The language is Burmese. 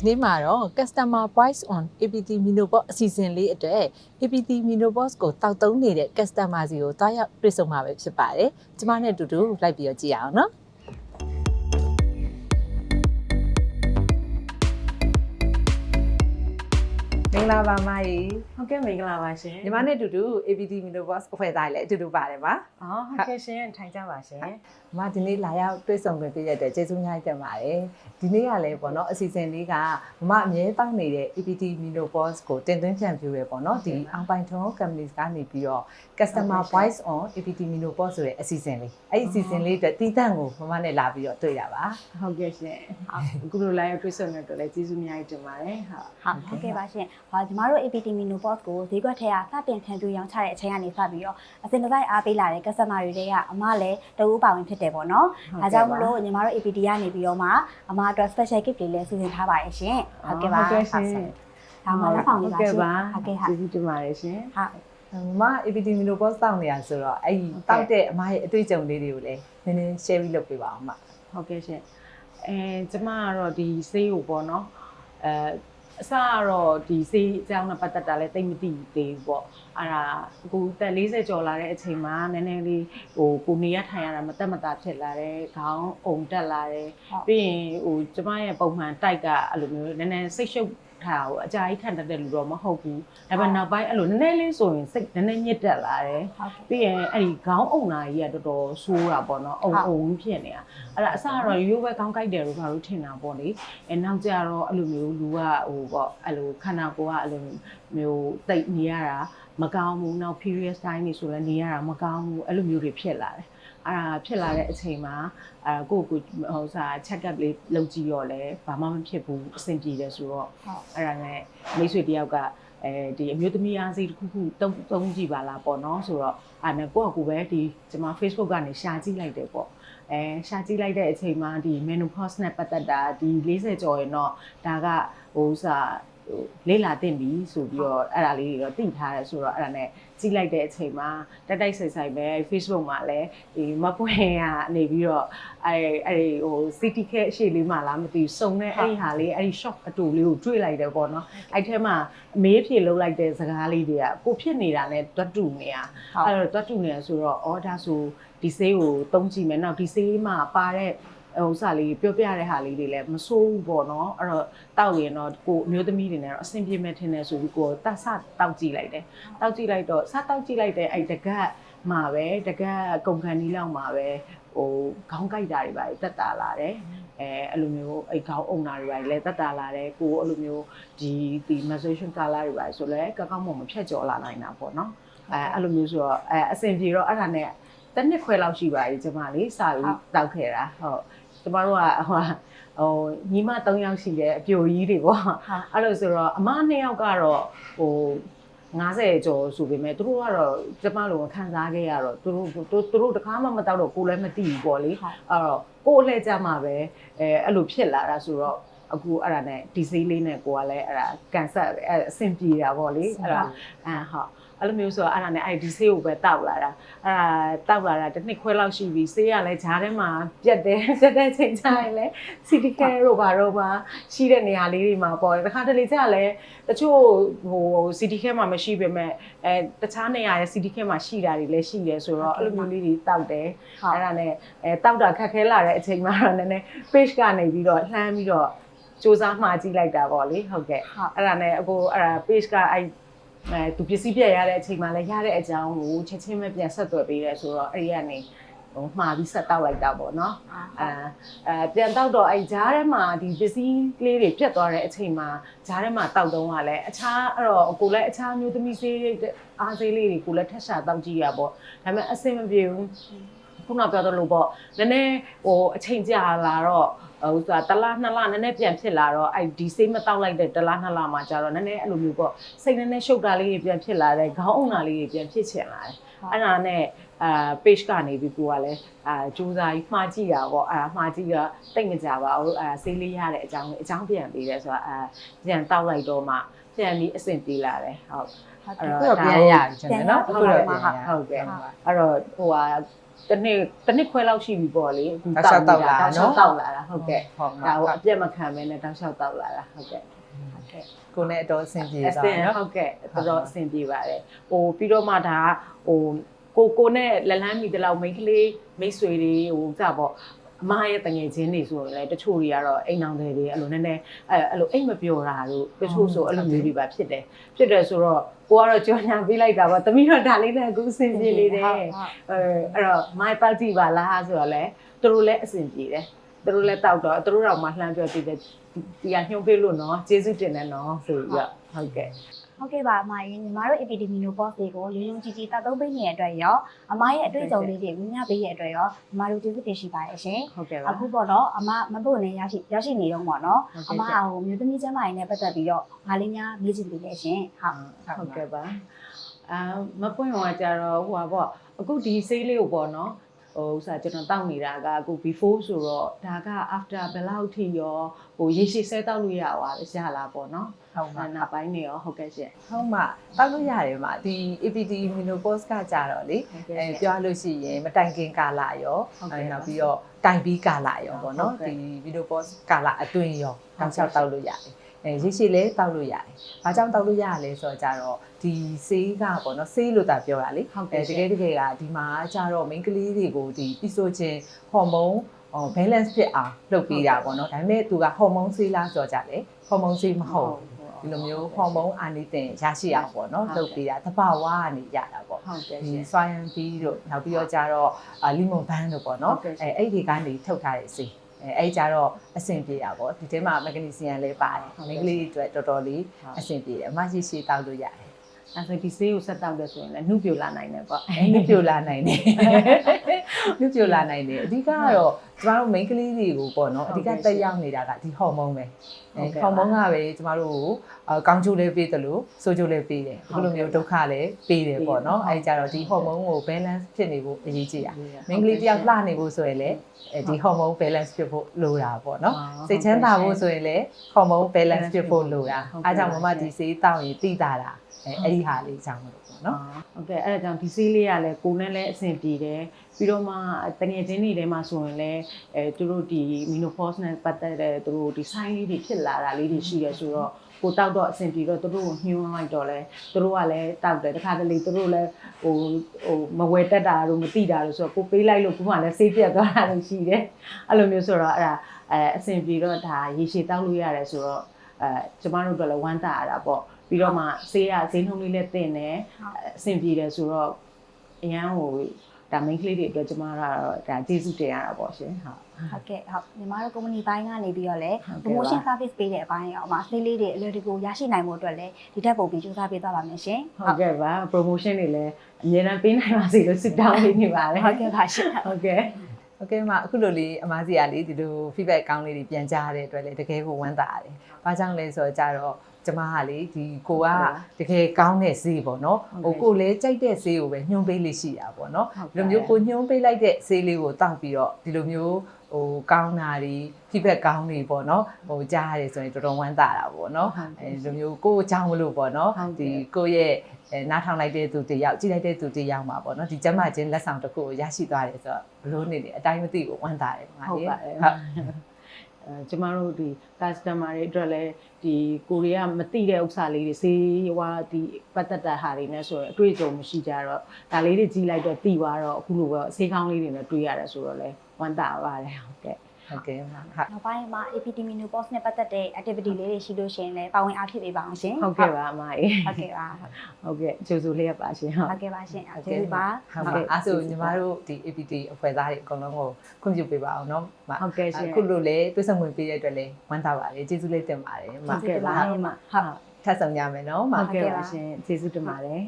ဒီနေ့မှာတော့ customer price on APT Minopod အစီအစဉ်လေးအတွက် APT Minopod ကိုတောက်သုံးနေတဲ့ customer စီကိုတွားရောက်တွေ့ဆုံမှာပဲဖြစ်ပါတယ်ကျမနဲ့အတူတူလိုက်ပြီးတော့ကြည့်ရအောင်နော် ဂလာပါမကြီးဟုတ်ကဲ့မင်္ဂလာပါရှင်ညီမနဲ့အတူတူ APT Minopod အဖွဲ့သားလည်းအတူတူပါတယ်ပါအော်ဟုတ်ကဲ့ရှင်ထိုင်ကြပါရှင်အမဒီနေ့လာရောက်တွေ့ဆုံခွင့်ပေးရတဲ့ကျေးဇူးများတင်ပါတယ်ဒီနေ့ကလည်းပေါ့နော်အစီအစဉ်လေးကမမအမြဲတောင်းနေတဲ့ APT Minopos ကိုတင်သွင်းဖြန့်ဖြူရဲပေါ့နော်ဒီအောင်ပိုင်ထွန်း companies ကနေပြီးတော့ customer voice on APT Minopos ဆိုတဲ့အစီအစဉ်လေးအဲ့ဒီအစီအစဉ်လေးအတွက်တီးတန့်ကိုမမနဲ့လာပြီးတော့တွေ့တာပါဟုတ်ကဲ့ရှင်အခုလိုလာရောက်တွေ့ဆုံတဲ့အတွက်လည်းကျေးဇူးများတင်ပါတယ်ဟုတ်ဟုတ်ဟုတ်ကဲ့ပါရှင်။ဟာကျမတို့ APT Mino Box ကိုဈေးကွက်ထဲကစတင်ခံပြရောင်းချတဲ့အချိန်ကနေစပြီးတော့အစင်တစိုက်အားပေးလာတဲ့ customer တွေတွေကအမလည်းတအူးပါဝင်ဖြစ်တယ်ပေါ့နော်။ဒါကြောင့်မလို့ညီမတို့ APT ကနေပြီးတော့မှအမအတွက် special gift တွေလည်းစီစဉ်ထားပါရဲ့ရှင်။ဟုတ်ကဲ့ပါဟုတ်ကဲ့ရှင်ဒါမှလည်းဆောင်နေပါရှင်ဟုတ်ကဲ့ပါဟုတ်ကဲ့ဟာကျေးဇူးတင်ပါတယ်ရှင်ဟုတ်မမ APT Minopos တောင်းနေတာဆိုတော့အဲ့ဒီတောက်တဲ့အမရဲ့အတွေ့အကြုံလေးတွေကိုလည်းနည်းနည်း share ပြီးလုပ်ပေးပါအောင်မဟုတ်ကဲ့ရှင်အဲကျမကတော့ဒီဆေးကိုပေါ့နော်အဲ အစကတော့ဒီဆေးအကြောင်းနဲ့ပတ်သက်တာလည်းသိမသိသေးဘူးပေါ့အဲ့ဒါအခုတက်40ကျော်လာတဲ့အချိန်မှာနည်းနည်းလေးဟိုကိုနေရထိုင်ရတာမတက်မတာဖြစ်လာတယ်ခေါင်းအုံတက်လာတယ်ဟုတ်ပြီးရင်ဟိုကျမရဲ့ပုံမှန်တိုက်ကအဲ့လိုမျိုးနည်းနည်းစိတ်ရှုပ် ထားကိုအကြာကြီးခံတတ်တဲ့လူတော့မဟုတ်ဘူးဒါပေမဲ့နောက်ပိုင်းအဲ့လိုနည်းနည်းလေးဆိုရင်စိတ်နည်းနည်းညစ်တက်လာတယ်ဟုတ်ကဲ့ပြီးရင်အဲ့ဒီခေါင်းအုံနာကြီးကတော်တော်ဆိုးတာပေါ့နော်အုံအုံဖြစ်နေတာအဲ့ဒါအစကတော့ရိုးပဲခေါင်းကိုက်တယ်လို့ဘာလို့ထင်တာပေါ့လေအဲနောက်ကျတော့အဲ့လိုမျိုးလူကဟိုပေါ့အဲ့လိုခန္ဓာကိုယ်ကအဲ့လိုမျိုးတိတ်နေရတာမကောင်းဘူးနောက် period time နေဆိုလည်းနေရတာမကောင်းဘူးအဲ့လိုမျိုးတွေဖြစ်လာတယ် အဲ့ဒါဖြစ်လာတဲ့အချိန်မှာအဲကိုယ့်ကိုယ်ဟိုစား check up လေးလုပ်ကြည့်ရောလဲဘာမှမဖြစ်ဘူးအဆင်ပြေတယ်ဆိုတော့ဟုတ်အဲ့ဒါနဲ့မိတ်ဆွေတယောက်ကအဲဒီအမျိုးသမီးအားစိတစ်ခုခုတုံးတုံးကြည့်ပါလားပေါ့နော်ဆိုတော့အဲ့နဲ့ကိုယ့်အကူပဲဒီကျွန်မ Facebook ကနေရှာကြည့်လိုက်တယ်ပေါ့အဲရှာကြည့်လိုက်တဲ့အချိန်မှာဒီ menopause နဲ့ပတ်သက်တာဒီ40ကျော်ရင်တော့ဒါကဟိုဥစား ဟိုလေးလာတင်ပြီဆိုပြီးတော့အဲ့ဒါလေးတွေတော့သိထားတယ်ဆိုတော့အဲ့ဒါနဲ့ကြည့်လိုက်တဲ့အချိန်မှာတက်တိုက်ဆိုင်ဆိုင်ပဲ Facebook မှာလည်းဒီမပွင့်ရနေပြီးတော့အဲ့အဲ့ဒီဟို city care အရှိလေးမှလားမသိဘူးစုံတဲ့အဲ့ဒီဟာလေးအဲ့ဒီ shop အတူလေးကိုတွေ့လိုက်တယ်ပေါ့နော်အဲ့ထဲမှာအမေးဖြေလုပ်လိုက်တဲ့စကားလေးတွေကကိုဖြစ်နေတာနဲ့တွတ်တူနေတာအဲ့တော့တွတ်တူနေတာဆိုတော့အော်ဒါဆိုဒီဆေးကိုတုံးကြည့်မယ်နောက်ဒီဆေးမှာပါတဲ့ ဟိုစားလေးပြောပြတဲ့ဟာလေးတွေလည်းမဆိုးဘူးပေါ့နော်အဲ့တော့တောက်ရင်တော့ကိုအမျိုးသမီးတွေနဲ့တော့အဆင်ပြေမဲ့ထင်တယ်ဆိုပြီးကိုတတ်ဆတောက်ကြည့်လိုက်တယ်တောက်ကြည့်လိုက်တော့စတောက်ကြည့်လိုက်တဲ့အဲ့တကတ်မှာပဲတကတ်ကုန်ကန်ဒီလောက်မှာပဲဟိုခေါင်းကိုက်တာတွေပါတက်တာလာတယ်အဲအဲ့လိုမျိုးအဲ့ခေါင်းအုံနာတွေပါလဲတက်တာလာတယ်ကိုအဲ့လိုမျိုးဒီဒီ menstruation color တွေပါဆိုလဲကောက်ကောက်မမဖြတ်ကျော်လာနိုင်တာပေါ့နော်အဲအဲ့လိုမျိုးဆိုတော့အဲအဆင်ပြေတော့အဲ့ဒါနဲ့ တစ်နှစ်ခွဲလောက်ရှိပါပြီကျွန်မလေးစာပြီးတောက်ခဲ့တာဟုတ်ကျမတို့ကဟိုဟိုညီမ၃ယောက်ရှိတယ်အပြိုကြီးတွေပေါ့ဟုတ်အဲ့လိုဆိုတော့အမနှစ်ယောက်ကတော့ဟို90ကျော်ဆိုပေမဲ့သူတို့ကတော့ကျမလိုခံစားခဲ့ရတော့သူတို့သူသူတို့တခါမှမတောက်တော့ကိုယ်လည်းမသိဘူးပေါ့လေဟုတ်အဲ့တော့ကိုယ်အလှည့်ကြမှာပဲအဲအဲ့လိုဖြစ်လာတာဆိုတော့ အခုအဲ့ဒါနဲ့ဒီဆေးလေးနဲ့ကိုကလည်းအဲ့ဒါကန်ဆတ်အဲ့အဆင်ပြေတာပေါ့လေအဲ့ဒါအမ်ဟုတ်အဲ့လိုမျိုးဆိုတော့အဲ့ဒါနဲ့အဲ့ဒီဆေးကိုပဲတောက်လာတာအဲ့ဒါတောက်လာတာတစ်နှစ်ခွဲလောက်ရှိပြီဆေးကလည်းဂျားထဲမှာပြတ်တယ်ပြတ်တဲ့ချိန်ကျရင်လည်းစီတီကဲတို့ဘာတို့မှာရှိတဲ့နေရာလေးတွေမှာပေါ့တခါတလေကျလည်းတချို့ဟိုစီတီကဲမှာမရှိပေမဲ့အဲတခြားနေရာရဲ့စီတီကဲမှာရှိတာတွေလည်းရှိတယ်ဆိုတော့အဲ့လိုမျိုးလေးတွေတောက်တယ်ဟုတ်အဲ့ဒါနဲ့အဲတောက်တာခက်ခဲလာတဲ့အချိန်မှာတော့နည်းနည်း page ကနေပြီးတော့လှမ်းပြီးတော့ စူးစမ်းမှာကြည့်လိုက်တာပေါ့လေဟုတ်ကဲ့ဟုတ်အဲ့ဒါနဲ့အခုအဲ့ဒါ page ကအဲ့အဲသူပစ္စည်းပြက်ရတဲ့အချိန်မှာလည်းရတဲ့အကြောင်းကိုချက်ချင်းပဲပြန်ဆက်သွယ်ပေးရဲဆိုတော့အဲ့ဒီကနေဟိုမှာပြီးဆက်တောက်လိုက်တာပေါ့နော်အဲအဲပြန်တောက်တော့အဲ့ဂျားထဲမှာဒီပစ္စည်းကလေးတွေပြက်သွားတဲ့အချိန်မှာဂျားထဲမှာတောက်တော့ကလည်းအခြားအဲ့တော့ကိုလည်းအခြားမျိုးသမီးဆေးတွေအားဆေးလေးတွေကိုလည်းထက်ရှာတောက်ကြည့်ရပေါ့ဒါပေမဲ့အဆင်မပြေဘူး ခုနပြောသလိုပေါ့နည်းနည်းဟိုအချိန်ကြာလာတော့ဟိုဆိုတာတစ်လားနှစ်လားနည်းနည်းပြန်ဖြစ်လာတော့အဲ့ဒီစိတ်မတောက်လိုက်တဲ့တစ်လားနှစ်လားမှာကြာတော့နည်းနည်းအဲ့လိုမျိုးပေါ့စိတ်နည်းနည်းရှုပ်တာလေးတွေပြန်ဖြစ်လာတယ်ခေါင်းအုံတာလေးတွေပြန်ဖြစ်ချင်လာတယ်အဲ့ဒါနဲ့အာ page ကနေပြီးကိုကလည်းအာစူးစမ်းမှားကြည့်တာပေါ့အာမှားကြည့်တော့တိတ်မကြပါဘူးအာဆေးလေးရတဲ့အကြောင်းလေးအကြောင်းပြန်ပေးတယ်ဆိုတော့အာပြန်တောက်လိုက်တော့မှပြန်ပြီးအဆင်ပြေလာတယ်ဟုတ်ဟုတ်အဲ့ကဲ့တော့အခုတော့ပြန်ရပြီကျွန်တော်နော်အခုတော့ပြန်ရဟုတ်ကဲ့အဲ့တော့ဟိုဟာ တစ်နှစ်တစ်နှစ်ခွဲလောက်ရှိပြီပေါ့လေအခုတောက်လျှောက်တောက်လာတောက်လျှောက်နော်တောက်လာတာဟုတ်ကဲ့ဟုတ်မှာဒါကိုအပြတ်မခံပဲနဲ့တောက်လျှောက်တောက်လာတာဟုတ်ကဲ့ဟုတ်ကဲ့ကိုနဲ့အတော်အဆင်ပြေအသွားစင်နော်ဟုတ်ကဲ့တော်တော်အဆင်ပြေပါတယ်ဟိုပြီးတော့မှဒါကဟိုကိုကိုနဲ့လက်လန်းမီတလောက်မိန်းကလေးမိတ်ဆွေတွေဟိုကြပေါ့ အမရဲ့တငယ်ချင်းတွေဆိုရင်လည်းတချို့တွေကတော့အိမ်အောင်တွေတွေအဲ့လိုနည်းနည်းအဲ့အဲ့လိုအိမ်မပြောတာတို့တချို့ဆိုအဲ့လိုမျိုးတွေပါဖြစ်တယ်ဖြစ်တယ်ဆိုတော့ကိုကတော့ကြော်ညာပေးလိုက်တာပေါ့တမီးတော့ဒါလေးနဲ့အခုအဆင်ပြေလေတယ်အဲအဲ့တော့ my party ပါလားဆိုတော့လေသူတို့လည်းအဆင်ပြေတယ်သူတို့လည်းတောက်တော့သူတို့တော့မှလှမ်းပြောတည်တယ်ဒီကညှို့ပေးလို့နော်ကျေးဇူးတင်တယ်နော်ဆိုပြီးတော့ဟုတ်ကဲ့ ဟုတ်ကဲ့ပါအမကြီးညီမတို့ epidemic post တွေကိုရုံရုံကြည်ကြည်တောက်သုံးပေးနေတဲ့အတွက်ရောအမရဲ့အတွေ့အကြုံလေးတွေမြင်ရပေးတဲ့အတွက်ရောညီမတို့ကျေးဇူးတင်ရှိပါတယ်ရှင်ဟုတ်ကဲ့ပါအခုပေါ့နော်အမမဖို့နဲ့ရရှိရရှိနေတော့ပေါ့နော်ဟုတ်အကဲ့မအဟိုမြို့သမီးကျမ်းမာရေးနဲ့ပတ်သက်ပြီးတော့ငါလေးများမေးချင်သေးတယ်ရှင်ဟုတ်ဟုတ်ကဲ့ပါအာမပွင့်ဟောကြတော့ဟိုပါပေါ့အခုဒီဆေးလေးကိုပေါ့နော် ဟိုဥစားကျွန်တော်တောက်နေတာကအခု before ဆိုတော့ဒါက after ဘယ်လောက်ထိရောဟိုရေရှည်ဆဲတောက်လို့ရပါရလားပေါ့နော်ဟုတ်မှာနောက်ပိုင်းနေရောဟုတ်ကဲ့ရှင်ဟုတ်မှာတောက်လို့ရတယ်မှာဒီ APT menopause ကကြတော့လေဟုတ်ကဲ့အဲရှင်ပြောလို့ရှိရင်မတိုင်ခင်ကာလရောဟုတ်ကဲ့အဲနောက်ပြီးတော့တိုင်ပြီးကာလရောပေါ့နော်ဟုတ်ကဲ့ဒီ menopause ကာလအတွင်းရောဟုတောတ်က်ကဲ့လျှောက်တောက်လို့ရတယ် အဲရေရှည်လဲတောက်လို့ရတယ်။ဘာကြောင့်တောက်လို့ရရလဲဆိုတော့ကြတော့ဒီဆေးကပေါ့နော်ဆေးလို့တာပြောတာလေဟုတ်ကဲ့အဲရှင်တကယ်တကယ်ကဒီမှာကြတော့ main ကလေးတွေကိုဒီ estrogen ဟော်မုန်းဟော balance ဖြစ်အောင်လုပ်ပေးတာပေါ့နော်ဒါပေမဲ့သူကဟော်မုန်းဆေးလားဆိုတော့ကြတယ်ဟော်မုန်းဆေးမဟုတ်ဘူးဒီလိုမျိုးဟော်မုန်းအာနိသင်ရရှိအောင်ပေါ့နော်ဟုတ်လုပ်ပေးတာတဘာဝကနေရတာပေါ့ဟုတ်ကဲ့ဒီရှင်ဆွာယန်ဘီတို့နောက်ပြီးတော့ကြတော့အာလီမွန်ဘန်းတို့ပေါ့နော်ဟုတ်ကဲ့ရှင်အဲအဲ့ဒီကနေထုတ်ထားတဲ့စီ အဲအဲ့ကြတော့အဆင်ပြေတာပေါ့ဒီထဲမှာမက်ဂနီဆီယမ်လည်းပါတယ်ဟုတ်မိကဲ့န်းကလေးတွေအတွက်တော်တော်လေးဟုတ်အဆင်ပြေတယ်အမရှိရှိတောက်လို့ရတယ် အဲဆိုဒီဆေးကိုဆက်တောက်တယ်ဆိုရင်လည်းနှုတ်ပြလာနိုင်တယ်ပေါ့အဲနုပြိုလာနိုင်တယ်နုပြိုလာနိုင်တယ်အဓိကကတော့ကျမတို့ main ကလေးတွေကိုပေါ့နော်အဓိကတက်ရောက်နေတာကဒီဟော်မုန်းပဲအဲဟော်မုန်းကပဲကျမတို့ကိုအကောင်းကျိုးလေးပေးတယ်လို့ဆိုးကျိုးလေးပေးတယ်အခုလိုမျိုးဒုက္ခလည်းပေးတယ်ပေါ့နော်အဲကြတော့ဒီဟော်မုန်းကို balance ဖြစ်နေဖို့အရေးကြီးတာမိန်းကလေးတယောက်လှနေဖို့ဆိုရင်လည်းအဲဒီဟော်မုန်း balance ဖြစ်ဖို့လိုတာပေါ့နော်စိတ်ချမ်းသာဖို့ဆိုရင်လည်းဟော်မုန်း balance ဖြစ်ဖို့လိုတာအားကြောင့်မမဒီစေးတောက်ရင်တိတာတာ အဲအဲ့ဒီဟာလေးကြောင့်မလို့ပေါ့နော်ဟုတ်ကဲ့အဲ့ဒါကြောင့်ဒီဆေးလေးကလည်းကိုယ်နဲ့လည်းအဆင်ပြေတယ်ပြီးတော့မှတငယ်ချင်းတွေထဲမှာဆိုရင်လည်းအဲသူတို့ဒီ menopause နဲ့ပတ်သက်တဲ့သူတို့ဒီ sign လေးတွေဖြစ်လာတာလေးတွေရှိရဆိုတော့ကိုတောက်တော့အဆင်ပြေတော့သူတို့ကိုညှိုးလိုက်တော့လဲသူတို့ကလည်းတောက်တယ်တခါတလေသူတို့လည်းဟိုဟိုမဝယ်တက်တာတို့မတိတာတို့ဆိုတော့ကိုပေးလိုက်လို့ကိုမှလည်းဆေးပြတ်သွားတာလို့ရှိတယ်အဲ့လိုမျိုးဆိုတော့အဲ့ဒါအဲအဆင်ပြေတော့ဒါရေရှည်တောက်လို့ရတယ်ဆိုတော့အဲကျမတို့တို့လည်းဝမ်းသာရတာပေါ့ ပြီးတော့မှဆေးရဈေးနှုန်းလေးလည်းတင်တယ်အဆင်ပြေတယ်ဆိုတော့အရန်ဟိုဒါ main ကလေးတွေအတွက်ကျမကတော့ဒါကျေးဇူးတင်ရတာပေါ့ရှင်ဟုတ်ဟုတ်ကဲ့ဟုတ်ညီမတို့ company ဘိုင်းကနေပြီးတော့လည်းဟုတ်ကဲ့ပါ promotion service ပေးတဲ့အပိုင်းရောအမဆေးလေးတွေအလွယ်တကူရရှိနိုင်မှုအတွက်လည်းဒီတက်ပုံပြီးစူးစမ်းပေးသွားပါမယ်ရှင်ဟုတ်ကဲ့ပါ promotion တွေလည်းအများအားပေးနိုင်ပါစေလို့ဆုတောင်းပေးနေပါတယ်ဟုတ်ကဲ့ပါရှင်ဟုတ်ကဲ့ ဟုတ်ကဲ့မအခုလိုလေးအမစီကလေးဒီလို feedback ကောင်းလေးတွေပြန်ကြားရတဲ့အတွက်လည်းတကယ်ကိုဝမ်းသာရတယ်။ဘာကြောင့်လဲဆိုတော့ကြတော့ကျမကလေဒီကိုကတကယ်ကောင်းတဲ့ဈေးပေါ့နော်ဟိုကိုလည်းကြိုက်တဲ့ဈေးကိုပဲညှုံပေးလေးရှိတာပေါ့နော်ဒီလိုမျိုးကိုညှုံပေးလိုက်တဲ့ဈေးလေးကိုတောက်ပြီးတော့ဒီလိုမျိုး ဟိုကောင်းတာတွေ feedback ကောင်းတွေပေါ့နော်။ဟိုကြားရတယ်ဆိုရင်တော်တော်ဝမ်းသာတာပေါ့နော်။အဲဒီလိုမျိုးကိုယ်အကြောင်းမလို့ပေါ့နော်။ဒီကိုယ့်ရဲ့အဲနားထောင်လိုက်တဲ့သူတယောက်ကြည့်လိုက်တဲ့သူတယောက်မှာပေါ့နော်ဒီကျမ်းမာခြင်းလက်ဆောင်တစ်ခုကိုရရှိသွားတယ်ဆိုတော့ဘလို့နေနေအတိုင်းမသိကိုဝမ်းသာတယ်မှာဟုတ်လေပါတယ်ဟုတ် အဲကျမတို့ဒီ customer တွေအတွက်လည်းဒီကိုရီးယားမသိတဲ့ဥစ္စာလေးတွေစေးဝါဒီပတ်သက်တဲ့ဟာတွေနဲ့ဆိုရင်အတွေ့အကြုံမရှိကြတော့ဒါလေးတွေကြီးလိုက်တော့သိသွားတော့အခုလိုပဲဆေးကောင်းလေးတွေနဲ့တွေ့ရတယ်ဆိုတော့လဲဝမ်းသာပါတယ်ဟုတ်ကဲ့ ဟုတ်ကဲ့ပါဟုတ် နောက်ပိုင်းမှာ APT menu post နဲ့ပတ်သက်တဲ့ activity လေးတွေရှိလို့ရှိရင်လည်းပါဝင်အားဖြစ်ပေးပါအောင်ရှင် ဟုတ်ကဲ့ပါအမကြီး ဟုတ်ကဲ့ပါ ဟုတ်ကဲ့ကြိုဆိုလေးရပါရှင်ဟုတ် ဟုတ်ကဲ့ပါရှင် ဟုတ် ကျေး ကဲ့ ဇူးပါ ဟုတ်ကဲ့အဲ့ဆိုညီမတို့ဒီ APT အဖွဲ့သားတွေအကုန်လုံးကိုခွင့်ပြုပေးပါအောင်เนาะမ ဟုတ်ကဲ့ရှင် အခုလို့လေတွေ့ဆုံဝင်ပေးတဲ့အတွက်လည်းဝမ်းသာပါတယ်ကျေးဇူးလေးတင်ပါတယ်မ ဟုတ်ကဲ့ပါ ဟုတ် ဟုတ် ဟုတ် ထပ်ဆောင်ကြမယ်เนาะမ ဟုတ်ကဲ့ပါရှင်ကျေးဇူးတင်ပါတယ်